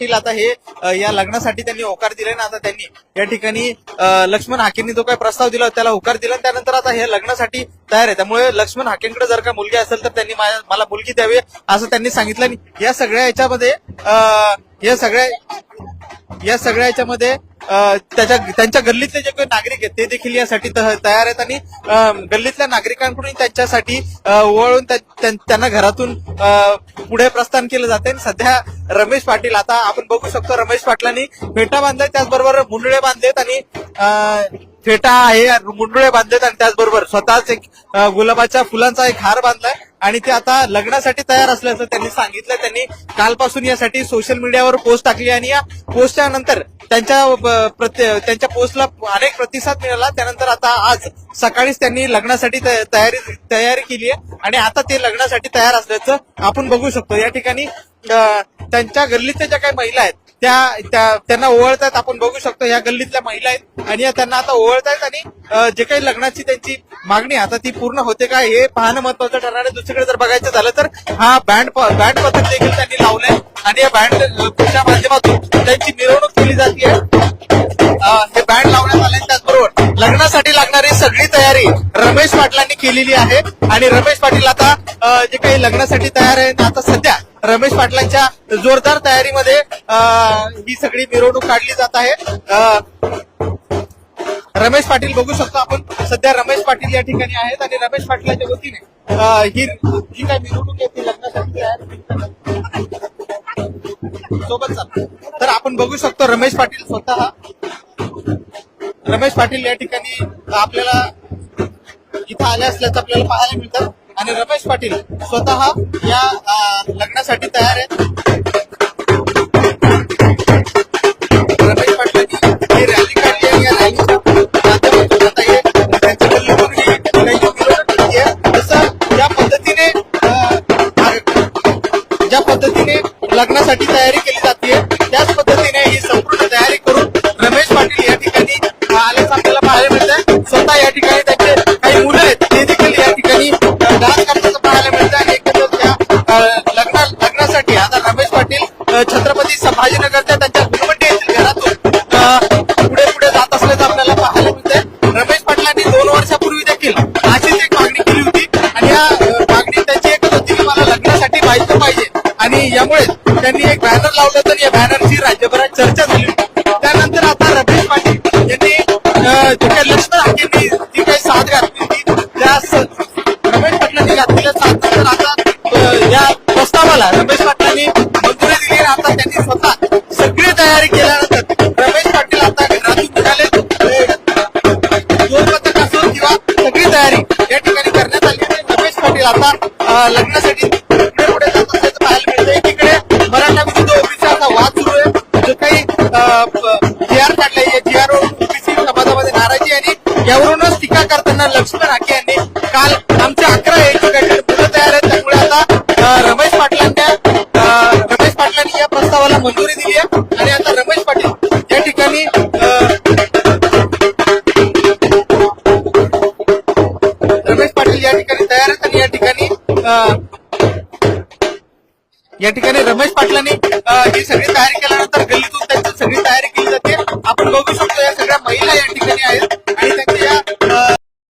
पाटील आता हे या लग्नासाठी त्यांनी होकार दिले ना आता त्यांनी या ठिकाणी लक्ष्मण हाकेंनी जो काही प्रस्ताव दिला त्याला होकार दिला त्यानंतर आता हे लग्नासाठी तयार आहे. त्यामुळे लक्ष्मण हाकेंकडे जर का मुलगी असेल तर त्यांनी मला मुलगी द्यावी असं त्यांनी सांगितलं. आणि या सगळ्या याच्यामध्ये या सगळ्या या सगळ्या याच्यामध्ये त्याच्या त्यांच्या गल्लीतले जे काही नागरिक आहेत ते देखील यासाठी तयार आहेत आणि गल्लीतल्या नागरिकांकडून त्यांच्यासाठी वळून त्यांना घरातून पुढे प्रस्थान केलं जाते आणि सध्या रमेश पाटील आता आपण बघू शकतो रमेश पाटलांनी फेटा बांधलाय त्याचबरोबर मुंडळे बांधलेत आणि फेटा आहे मुंडळे बांधलेत आणि त्याचबरोबर स्वतःच एक गुलाबाच्या फुलांचा एक हार बांधलाय. आणि ते आता लग्नासाठी तयार असल्याचं त्यांनी सांगितलं त्यांनी कालपासून यासाठी सोशल मीडियावर पोस्ट टाकली आणि या पोस्टच्या नंतर त्यांच्या प्रत्ये- त्यांच्या पोस्टला अनेक प्रतिसाद मिळाला. त्यानंतर आता आज सकाळीच त्यांनी लग्नासाठी तयारी तयारी केली आहे आणि आता ते लग्नासाठी तयार असल्याचं आपण बघू शकतो. या ठिकाणी त्यांच्या गल्लीतल्या ज्या काही महिला आहेत त्या त्यांना ओवळतायत आपण बघू शकतो. या गल्लीतल्या महिला आहेत आणि या त्यांना आता ओवळतायत आणि जे काही लग्नाची त्यांची मागणी आता ती पूर्ण होते का हे पाहणं महत्वाचं ठरणार आहे. दुसरीकडे जर बघायचं झालं तर हा बँड बँड पथक देखील त्यांनी लावलंय. आणि या बँडच्या माध्यमातून त्यांची मिरवणूक केली जाते हे बँड लावण्यात आले. त्याचबरोबर लग्नासाठी लागणारी सगळी तयारी रमेश पाटलांनी केलेली आहे. आणि रमेश पाटील आता जे काही लग्नासाठी तयार आहे आता सध्या रमेश पाटलांच्या जोरदार तयारीमध्ये ही सगळी मिरवणूक काढली जात आहे. रमेश पाटील बघू शकतो आपण. सध्या रमेश पाटील या ठिकाणी आहेत आणि रमेश पाटलाच्या वतीने ही जी काही मिरवणूक आहे ती लग्न तर आपण बघू शकतो रमेश पाटील स्वतः. रमेश पाटील या ठिकाणी आपल्याला इथं आले असल्याचं आपल्याला पाहायला मिळतं. आणि रमेश पाटील स्वतः या लग्नासाठी तयार आहेत. रमेश पाटलांनी ही रॅली काढली आहे. या रॅलीच्या माध्यमातून पद्धतीने ज्या पद्धतीने लग्नासाठी तयारी बॅनर लावलं तर या बॅनरची राज्यभरात चर्चा झाली. त्यानंतर आता रमेश पाटील यांनी जे काही लक्ष्मण हाकेंनी जी काही साथ घातली ती त्या रमेश पाटलांनी घातलेल्या साथ नंतर आता या प्रस्तावाला रमेश पाटलांनी मंजुरी दिली आता त्यांनी स्वतः सगळी तयारी केल्यानंतर रमेश पाटील आता घरातून निघाले. दोन पथक असो किंवा सगळी तयारी या ठिकाणी करण्यात आली. रमेश पाटील आता लग्नासाठी काल आमचे अकरा एज्युकेटेड मुलं तयार आहेत त्यामुळे आता रमेश पाटलांच्या रमेश पाटलांनी या प्रस्तावाला मंजुरी दिली आहे. आणि आता रमेश पाटील या ठिकाणी रमेश पाटील या ठिकाणी तयार आहेत आणि या ठिकाणी या ठिकाणी रमेश पाटलांनी ही सगळी तयारी केल्यानंतर